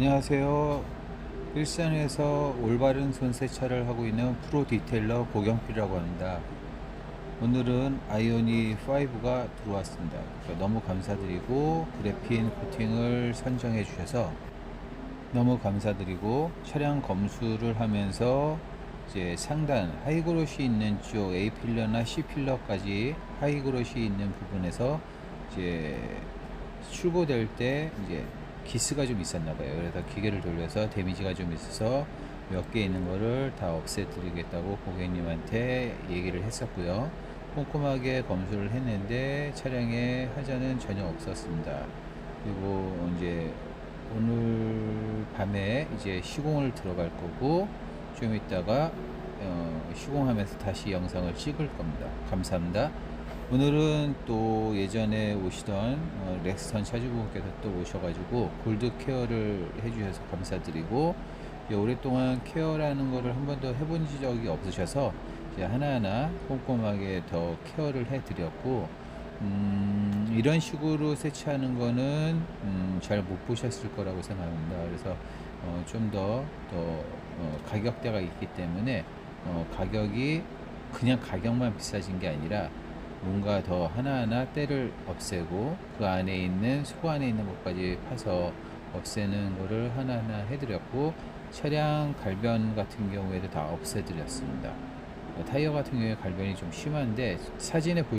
안녕하세요. 일산에서 올바른 손 세차를 하고 있는 프로 디테일러 고경필이라고 합니다. 오늘은 아이오니 5가 들어왔습니다. 너무 감사드리고 그래핀 코팅을 선정해 주셔서 너무 감사드리고 차량 검수를 하면서 이제 상단 하이그롯이 있는 쪽 A 필러나 C 필러까지 하이그롯이 있는 부분에서 이제 출고될 때 이제 기스가 좀 있었나 봐요. 그래서 기계를 돌려서 데미지가 좀 있어서 몇 개 있는 거를 다 없애드리겠다고 고객님한테 얘기를 했었고요. 꼼꼼하게 검수를 했는데 차량에 하자는 전혀 없었습니다. 그리고 이제 오늘 밤에 이제 시공을 들어갈 거고 좀 이따가 어, 시공하면서 다시 영상을 찍을 겁니다. 감사합니다. 오늘은 또 예전에 오시던 어, 렉스턴 차주분께서 또 오셔가지고 골드 케어를 해주셔서 감사드리고 오랫동안 케어라는 거를 한 번도 해본 적이 없으셔서 하나하나 꼼꼼하게 더 케어를 해드렸고 음, 이런 식으로 세차하는 거는 음, 잘못 보셨을 거라고 생각합니다. 그래서 어, 좀더더 어, 가격대가 있기 때문에 어, 가격이 그냥 가격만 비싸진 게 아니라 뭔가 더 하나하나 때를 없애고 그 안에 있는 소 안에 있는 것까지 파서 없애는 거를 하나하나 해드렸고 차량 갈변 같은 경우에도 다 없애드렸습니다. 타이어 같은 경우에 갈변이 좀 심한데 사진에 보